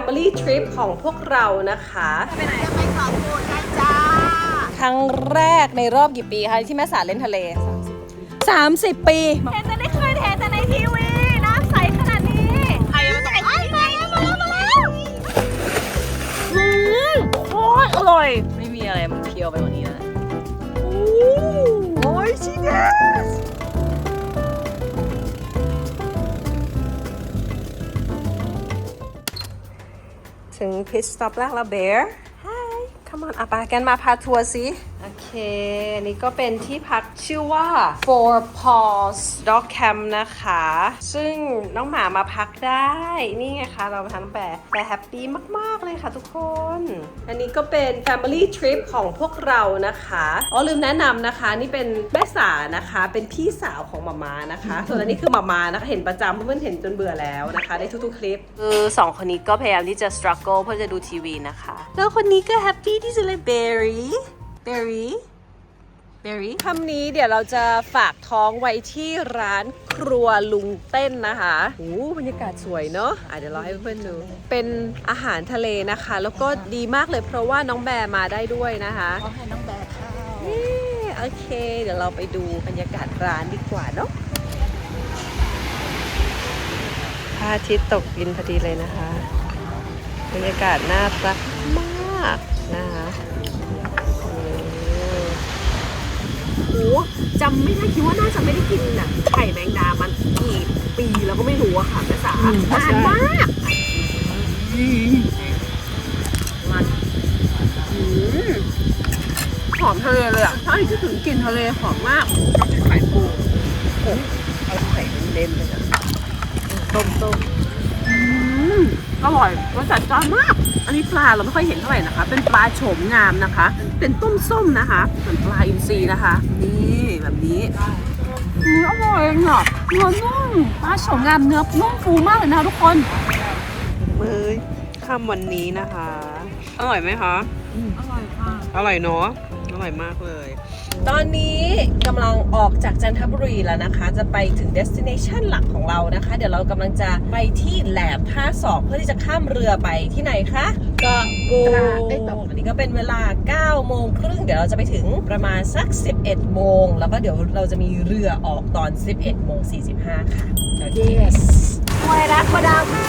Family Trip ของพวกเรานะคะจะไปขอบคุณนะจ้า ครั้งแรกในรอบกี่ปีคะที่แม่สาเล่นทะเล 30 ปีเห็นแต่ในเคยเห็นแต่ในทีวีน้ำใสขนาดนี้ใครมาตกไอ้มาแล้วมาแล้วมาแล้วอืมโคตรอร่อย ไม่มีอะไรมันเพียวไปกว่านี้แล้วโอ้ยชิเด ถึงพิ t สต็อปแรกแล้วเบร์ Hi come on อะไปกันมาพาทัวร์สิ เค อันนี้ก็เป็นที่พักชื่อว่า Four Paws Dog Camp นะคะ ซึ่งน้องหมามาพักได้ นี่ไงคะ เรามาทั้งแปรแต่แฮปปี้มาก ๆ เลยค่ะทุกคน อันนี้ก็เป็น Family Trip ของพวกเรานะคะ อ๋อลืมแนะนำนะคะ นี่เป็นแม่สานะคะ เป็นพี่สาวของหมามานะคะ ส่วนอันนี้คือหมามานะคะ เห็นประจำเพื่อนๆเห็นจนเบื่อแล้วนะคะ ในทุกๆคลิป คือสองคนนี้ก็พยายามที่จะ struggle เพื่อจะดูทีวีนะคะ แล้วคนนี้ก็แฮปปี้ที่จะเลยเบอรี่เบอรี่ เบอรี่คำนี้เดี๋ยวเราจะฝากท้องไว้ที่ร้านครัวลุงเต้นนะคะโอ้บรรยากาศสวยเนาะอะเดี๋ยวเราให้เพื่อนๆดู เป็นอาหารทะเลนะคะ แล้วก็ดีมากเลยเพราะว่าน้องแบร์มาได้ด้วยนะคะเขาให้น้องแบกข้าวเย้โอเค เดี๋ยวเราไปดูบรรยากาศร้านดีกว่าเนาะพระอาทิตย์ตกดินพอดีเลยนะคะ บรรยากาศน่ารักมากนะคะโอ้ โอ้ จำไม่ได้คิดว่าน่าจะไม่ได้กินน่ะไข่แมงดามันกี่ปีแล้วก็ไม่รู้อะค่ะแม่สานานมากมันอืมหอมทะเลเลยอะใช่ที่ถึงกลิ่นทะเลหอมมากไข่ปูโอ้เอาไข่เน้นๆเลยนะต้มต้มอืม อร่อยรสจัดจ้านมาก อันนี้ปลาเราไม่ค่อยเห็นเท่าไหร่นะคะ เป็นปลาโฉมงามนะคะ เป็นต้มส้มนะคะเหมือนปลาอินทรีนะคะ นี่แบบนี้เนื้ออร่อยเนาะเนื้อนุ่มปลาโฉมงามเนื้อนุ่มฟูมากเลยนะคะทุกคนมื้อค่ำวันนี้นะคะ อร่อยไหมคะ อร่อยค่ะ อร่อยเนาะอ ร่อยมากเลย ตอนนี้กำลังออกจากจันทบุรีแล้วนะคะ จะไปถึง destination หลักของเรานะคะ เดี๋ยวเรากำลังจะไปที่แหลมท่าสองเพื่อที่จะข้ามเรือไปที่ไหนคะเกาะกูดอันนี้ก็เป็นเวลา 9 โมงครึ่ง เดี๋ยวเราจะไปถึงประมาณสัก 11 โมง แล้วก็เดี๋ยวเราจะมีเรือออกตอน 11 โมง 45 ค่ะโอเคมวยรักมาดำ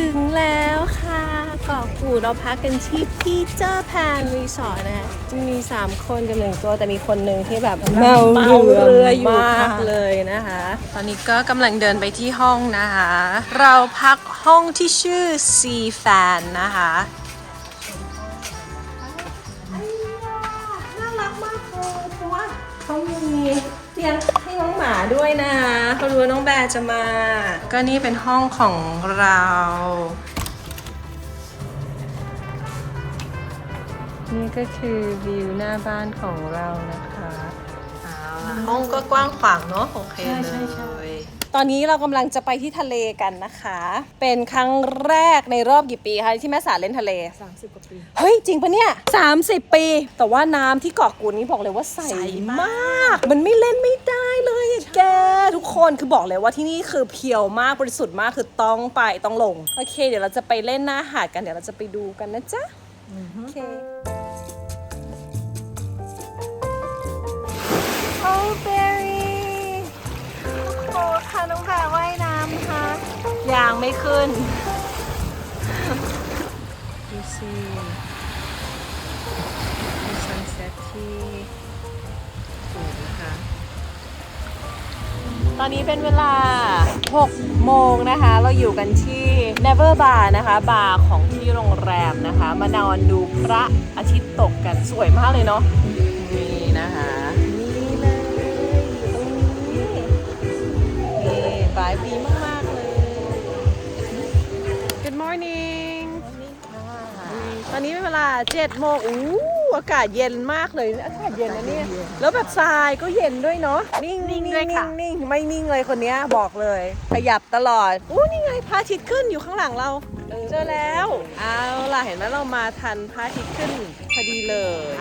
ถึงแล้วค่ะเกาะกูดเราพักกันที่พีเจอร์แพนรีสอร์ทนะคะจะมี 3 คนกับหนึ่งตัวแต่มีคนหนึ่งที่แบบเมาเรืออยู่มากเลยนะคะ ตอนนี้ก็กำลังเดินไปที่ห้องนะคะ เราพักห้องที่ชื่อ Sea Fan นะคะน่ารักมากเลยเพราะว่าเขามีเตียงให้น้องหมาด้วยนะเขา รู้ว่าน้องแบร์จะมา ก็นี่เป็นห้องของเรา นี่ก็คือวิวหน้าบ้านของเรานะคะ ห้องก็กว้างขวางเนาะโอเคเลย ตอนนี้เรากำลังจะไปที่ทะเลกันนะคะ เป็นครั้งแรกในรอบกี่ปีคะที่แม่สาเล่นทะเล 30กว่าปี เฮ้ย จริงปะเนี่ย 30 ปี แต่ว่าน้ำที่เกาะกูดนี้บอกเลยว่าใสใสมมากาก มันไม่เล่นไม่ได้เลยอะแกทุกคนคือบอกเลยว่าที่นี่คือเพียวมากบริสุทธิ์มากคือต้องไปต้องลง โอเค เดี๋ยวเราจะไปเล่นหน้าหาดกันเดี๋ยวเราจะไปดูกันนะจ๊ะโอเคโอ้เบอรี่ โอ้โหค่ะน้องแบบว่ายน้ำนะคะยางไม่ขึ้นดูสิมีซันเซ็ตที่สูงนะคะ ตอนนี้เป็นเวลา 6 โมงนะคะ เราอยู่กันที่ Never Bar นะคะบาร์ของที่โรงแรมนะคะ มานอนดูพระอาทิตย์ตกกันสวยมากเลยเนาะ ดีมาก ๆ เลย Good morning นี่ค่ะอืตอนนี้เป็นเวลา7โมงอู้อากาศเย็นมากเลย อากาศเย็นนะเนี่ย แล้วแบบทรายก็เย็นด้วยเนาะ นิ่งนิ่งนิ่งนิ่งนิ่งไม่นิ่งเลยคนเนี้ยบอกเลย ขยับตลอด อู้นี่ไงพระอาทิตย์ขึ้นอยู่ข้างหลังเราเจอแล้ว เอาล่ะเห็นไหมเรามาทันพระอาทิตย์ขึ้นพอดีเลย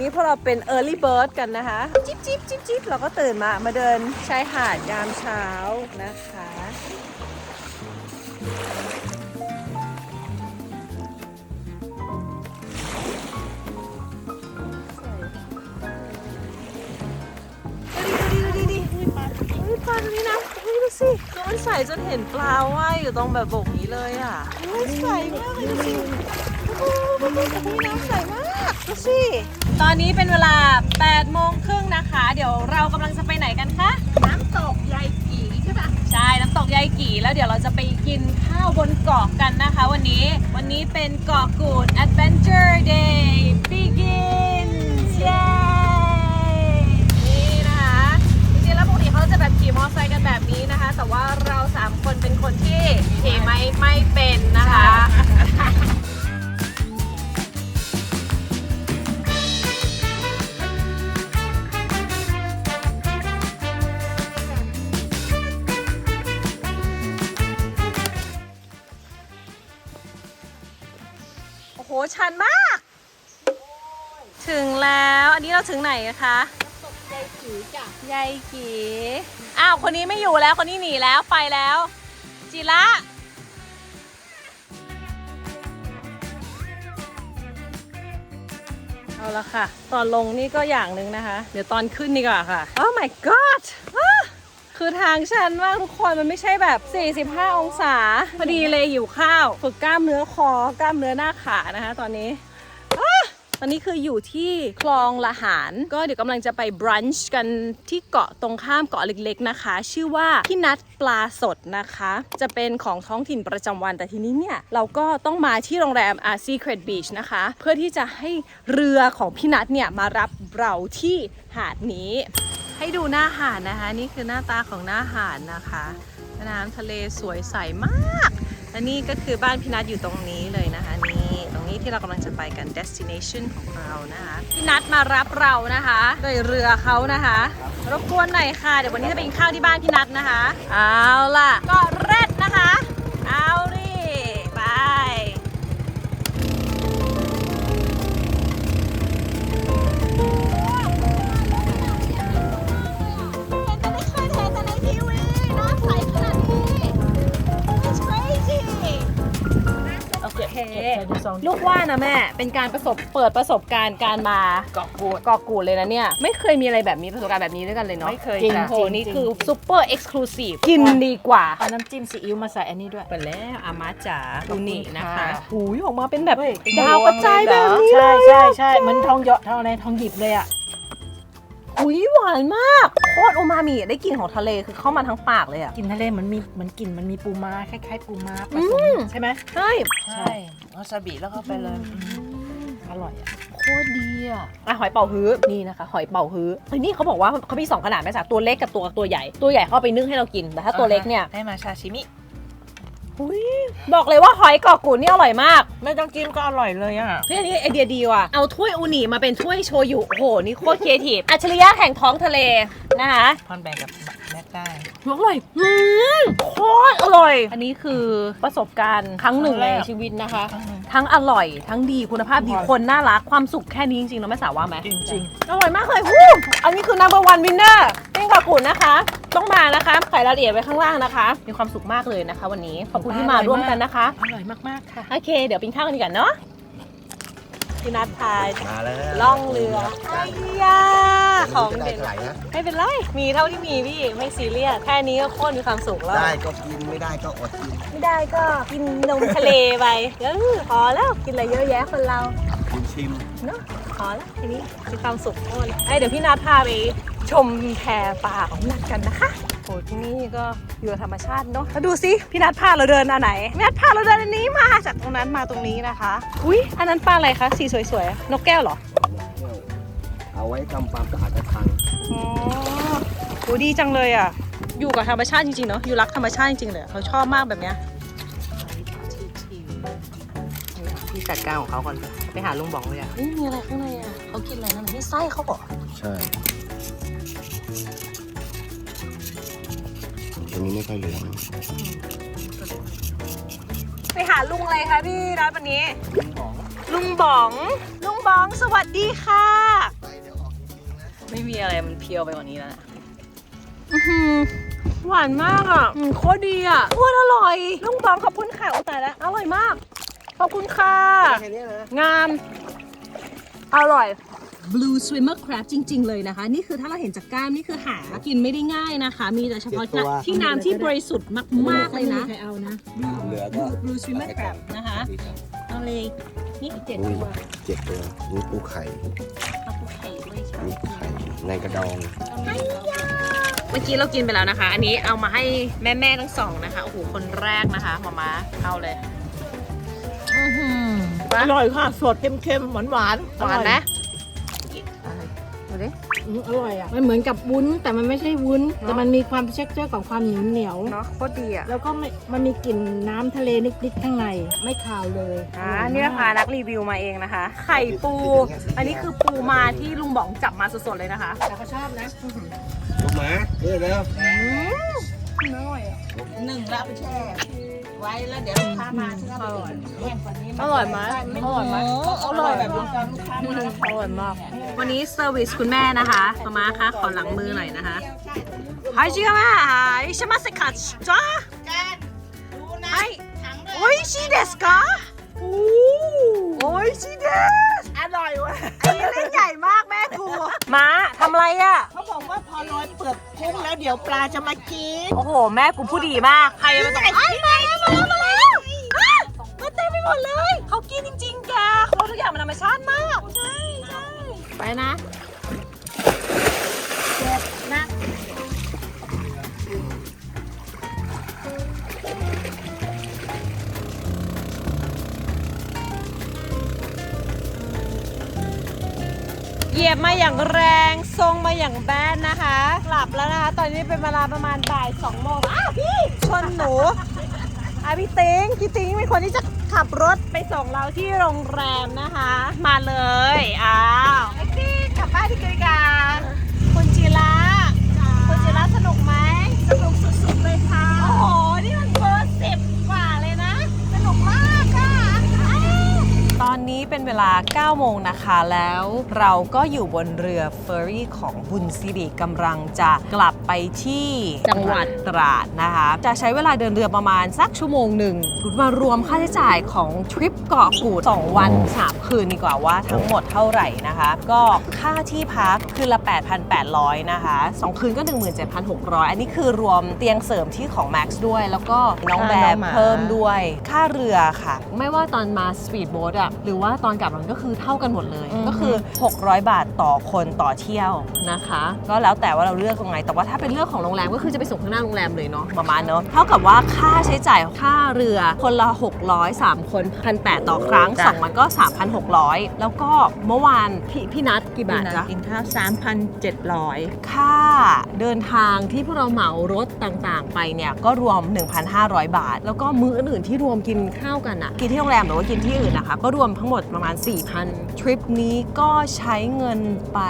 นี่พวกเราเป็น early bird กันนะคะ จิ๊บจิ๊บจิ๊บจิ๊บเราก็ตื่นมามาเดินชายหาดยามเช้านะคะ ดูดิดูดิดูดิปลาเฮ้ยปลาตัวนี้นะเฮ้ยดูสิตัวมันใสจนเห็นปลาว่ายอยู่ตรงแบบบกนี้เลยอะเฮ้ยใสมากเลยดูสิโอ้โหดูดิน้ำใสมาก ดูสิตอนนี้เป็นเวลา8โมงครึ่งนะคะ เดี๋ยวเรากำลังจะไปไหนกันคะ น้ำตกยายกีใช่ปะใช่ น้ำตกยายกี่แล้วเดี๋ยวเราจะไปกินข้าวบนเกาะกันนะคะ วันนี้ วันนี้เป็นเกาะกูด Adventure Day begins เย้นี่นะคะจริงๆแล้วปกติเขาจะแบบขี่มอเตอร์ไซค์กันแบบนี้นะคะ แต่ว่าเราสามคนเป็นคนที่ขี่ไม่ไม่เป็นนะคะ ชันมาก ถึงแล้วอันนี้เราถึงไหนอะคะยายกีจ้ะยายกีอ้าวคนนี้ไม่อยู่แล้วคนนี้หนีแล้วไปแล้ว จิระเอาละค่ะ ตอนลงนี่ก็อย่างหนึ่งนะคะ เดี๋ยวตอนขึ้นดีกว่าค่ะ Oh my god คือทางชันมากทุกคนมันไม่ใช่แบบ 45 องศา พอดีเลยหิวข้าว ฝึกกล้ามเนื้อคอกล้ามเนื้อหน้าขานะคะ ตอนนี้ตอนนี้คืออยู่ที่คลองละหาร ก็เดี๋ยวกำลังจะไปบรันช์กันที่เกาะตรงข้ามเกาะเล็กๆนะคะ ชื่อว่าพี่นัดปลาสดนะคะ จะเป็นของท้องถิ่นประจำวันแต่ทีนี้เนี่ย เราก็ต้องมาที่โรงแรม a Secret Beach นะคะ เพื่อที่จะให้เรือของพี่นัดเนี่ย มารับเราที่หาดนี้ ให้ดูหน้าหาดนะคะ นี่คือหน้าตาของหน้าหาดนะคะน้ำทะเลสวยใสมากและนี่ก็คือบ้านพี่นัทอยู่ตรงนี้เลยนะคะนี่ตรงนี้ที่เรากำลังจะไปกัน destination ของเรานะคะพี่นัทมารับเรานะคะโดยเรือเขานะคะ รบกวนหน่อยค่ะ เดี๋ยววันนี้จะไปกินข้าวที่บ้านพี่นัทนะคะเอาล่ะก็แร เคลูกว่านะแม่ เป็นการประสบเปิดประสบการณ์การมาเกาะกูดเกาะกูดเลยนะเนี่ย ไม่เคยมีอะไรแบบนี้ประสบการณ์แบบนี้ด้วยกันเลยเนาะไม่เคยจริงจ้ะโหจริงนี่จริงคือซูเปอร์เอ็กซ์คลูซีฟกินดีกว่าเอาน้ำจิ้มซีอิ๊วมาใส่อันนี้ด้วยไปแล้วอามาจ๋าขอบคุณนี่นะคะค่ะหูยออกมาเป็นแบบเฮ้ยดาวกระจายแบบนี้เลใช่ยใช่ใช่เหมันทองหยอดทองอะไรทองหยิบเลยอะ หุยหวานมาก โคตรโอมามิได้กลิ่นของทะเลคือเข้ามาทั้งปากเลยอะกินทะเลเหมันมีเหมันกลิ่นมันมีปูม้าคล้ายๆปูม้าผอืสมมใช่ไหมใช่ใช่วาซาบิแล้วเข้าไปเลยอร่อยอะโคตรดีอะอะหอยเป่าฮื้อนี่นะคะ หอยเป่าฮื้อเฮ้ยนี่เขาบอกว่าเขามีสองขนาดแม่จ๋าตัวเล็กกับตัวตัวใหญ่ ตัวใหญ่เข้าไปนึ่งให้เรากินแต่ถ้าตัวเล็กเนี่ย ให้มาชาชิมิ หุยบอกเลยว่าหอยเกาะกูดนี่อร่อยมาก ไม่ต้องจิ้มก็อร่อยเลยอะเฮ้ยอันนี้ไอเดียดีว่ะ เอาถ้วยอูนิมาเป็นถ้วยโชยุโอ้โห นี่โคตรครีเอทีฟอัจฉริยะแห่งท้องทะเลนะคะพอนแบ่งกับแม็กได้ อร่อยอืมโคตรอร่อย อันนี้คือประสบการณ์ครั้งหนึ่งครั้งแรในกชีวิตนะคะอืมทั้งอร่อย ทั้งดีคุณภาพดีอร่อยคนน่ารักความสุขแค่นี้จริงๆเนาะแม่สาวว่าไหมจริงอร่อยมากเลยวู้อันนี้คือ number one winner ปิ้งกากุนนะคะ ต้องมานะคะ ใส่รายละเอียดไว้ข้างล่างนะคะ มีความสุขมากเลยนะคะ วันนี้ ขอบคุณที่มาร่วมกันนะคะ อร่อยมากๆค่ะ โอเค เดี๋ยวปิ้งข้าวกันดีกว่าเนาะพี่นัทพายมาแล้วล่องเรือไอ้ยาของจะได้เด็ดเท่าไหร่นะไม่เป็นไร มีเท่าที่มีพี่ ไม่ซีเรียส แค่นี้ก็โคตรมีความสุขแล้ว ได้ก็กิน ไม่ได้ก็อดกิน ไม่ได้ก็กินนมทะเลไปเออพอแล้วกินอะไรเยอะแยะคนเรากินชิมเนาะพอแล้วทีนี้มีความสุขโคตรไอยเดี๋ยวพี่นัทพาไปชมแพป่าของพี่นัทกันนะคะ โอ้ที่นี่ก็อยู่กับธรรมชาติเนาะแล้วดูสิพี่นัทพาเราเดินอันไหนพี่นัทพาเราเดินอันนี้มาจากตรงนั้นมาตรงนี้นะคะ อุ้ยอันนั้นปลาอะไรคะสีสวยๆนกแก้วเหรอเอาไว้ทำความสะอาดกระชังอ๋อโหดีจังเลยอะ อยู่กับธรรมชาติจริงๆเนาะอยู่รักธรรมชาติจริงๆเลยเขาชอบมากแบบเนี้ยที่จัดการของเขาก่อนไปหาลุงบองเลยอะเฮ้ยมีอะไรข้างในอะเขากินอะไรนั่นนี่ไส้เขาบอกใช่ ตัวนี้ไม่ค่อยเหลืองไปหาลุงอะไรคะพี่นัดวันนี้ ลุงบอง ลุงบอง สวัสดีค่ะ ไม่มีอะไรมันเพียวไปกว่านี้แล้วนะอื้อหือหวานมากอะอืมโคตรดีอะโคตรอร่อย ลุงบองขอบคุณค่ะโอ้ตายแล้วอร่อยมาก ขอบคุณค่ะ แค่นี้นะ งาม อร่อย Blue Swimmer Crab จริง ๆ เลยนะคะ นี่คือถ้าเราเห็นจากกล้ามนี่คือหากินไม่ได้ง่ายนะคะ มีแต่เฉพาะที่น้ำที่บริสุทธิ์มาก ๆ เลยนะ ใครเอานะ เหลือก็ Blue Swimmer Crab นะคะเอาเลยนี่เจ็ดอุ้ยตัวเจ็ดตัวนี่ปูไข่เอาปูไข่ด้วยใช่ไหมนี่ไข่ในกระดอง เมื่อกี้เรากินไปแล้วนะคะ อันนี้เอามาให้แม่ๆทั้งสองนะคะ โอ้โห คนแรกนะคะมามาเอาเลยอร่อยค่ะ สดเค็มๆหวานหวานหวานนะ ดูดิอร่อยอะ มันเหมือนกับวุ้นแต่มันไม่ใช่วุ้น แต่มันมีความเช็คเจอร์ของความเหนียวเหนียวเนาะโคตรดีอะแล้วก็ไม่มันมีกลิ่นน้ำทะเลนิดๆข้างในไม่คาวเลยอ่าร่ยนี่มนะคะกนักรีวิวมาเองนะคะ ไข่ปู อันนี้คือปูมาที่ลุงบองจับมาสดๆเลยนะคะ แต่ก็ชอบนะลูกหมาเด้อแล้ว หนึ่งแล้วไปแช่ ไว้แล้วเดี๋ยวลูกค้ามาฉันก็ไปแห้งกว่านี้อร่อยไหมอร่อยไหมอร่อยแบบลูกค้าลูกค้ามาอร่อยมาก วันนี้เซอร์วิสคุณแม่นะคะมาม่าคะขอหลังมือหน่อยนะคะไฮชิคาม่าไฮชิมาเซคัตจ้าไฮโอ้ยชิเดสกาโอ้ยชิเดสอร่อยว่ะอันนี้เล่นใหญ่มากแม่ครูมาทำอะไรอะเขาบอกว่าพอโรยเปลือกกุ้งแล้วเดี๋ยวปลาจะมากิน โอ้โห แม่กูพูดดีมาก ใครจะมาตกไอ้ยม หมดเลย เขากินจริงๆแกเขาทุกอย่างมันธรรมชาติมาก ใช่ใช่ไปนะเหยียบมาอย่างแรงทรงมาอย่างแบนนะคะหลับแล้วนะคะ ตอนนี้เป็นเวลาประมาณบ่ายสองโมงอ้าวพี่ชนหนูอะพี่ติงพี่ติงเป็นคนที่จะ ขับรถไปส่งเราที่โรงแรมนะคะ มาเล ลา 9 โมงนะคะ แล้วเราก็อยู่บนเรือเฟอร์รี่ของบุญสิริกำลังจะกลับไปที่จังหวัดตราดนะคะ จะใช้เวลาเดินเรือประมาณสักชั่วโมงหนึ่งมารวมค่าใช้จ่ายของทริปเกาะกูด 2 วัน 3 คืนดีกว่าว่าทั้งหมดเท่าไหร่นะคะ ก็ค่าที่พักคืนละ 8,800 นะคะ 2 คืนก็ 17,600 อันนี้คือรวมเตียงเสริมที่ของ Max ด้วย แล้วก็น้องแบบเพิ่มด้วย ค่าเรือค่ะ ไม่ว่าตอนมาสปีดโบ๊ทอะหรือว่าตอนกลับมันก็คือเท่ากันหมดเลย ก็คือ 600 บาทต่อคนต่อเที่ยวนะคะ ก็แล้วแต่ว่าเราเลือกตรงไหนแต่ว่าถ้าเป็นเรื่องของโรงแรมก็คือจะไปส่งข้างหน้าโรงแรมเลยเนาะประมาณเนาะเท่ากับว่าค่าใช้จ่ายค่าเรือคนละ 600 3 คน1,800ต่อครั้ง2มันก็ 3,600 แล้วก็เมื่อวานพี่พี่นัดกี่บาทจ๊ะกินข้าว3,700 ค่าเดินทางที่พวกเราเหมารถต่างๆ ไปเนี่ยก็รวม 1,500 บาท แล้วก็มื้ออื่นๆที่รวมกินข้าวกันอะกินที่โรงแรมหรือว่ากินที่อื่นนะคะ ก็รวมทั้งหมดประมาณ4,000 ทริปนี้ก็ใช้เงินไป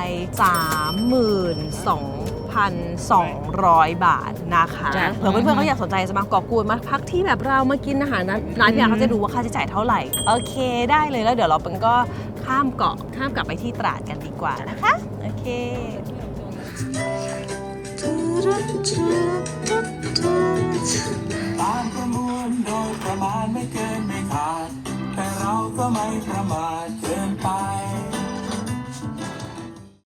32,200 บาทนะคะจ้ะ เผื่อเพื่อนๆเขาอยากสนใจจะมาเกาะกูดมาพักที่แบบเรามากินอาหารนั้นร้านพี่อาร์เขาจะดูว่าค่าใช้จ่ายเท่าไหร่ โอเคได้เลยแล้วเดี๋ยวเราเป็นก็ข้ามเกาะข้ามกลับไปที่ตราดกันดีกว่านะคะ โอเค ตามประมวลโดยประมาณไม่เกิน เราก็ไม่ประมาทเกินไป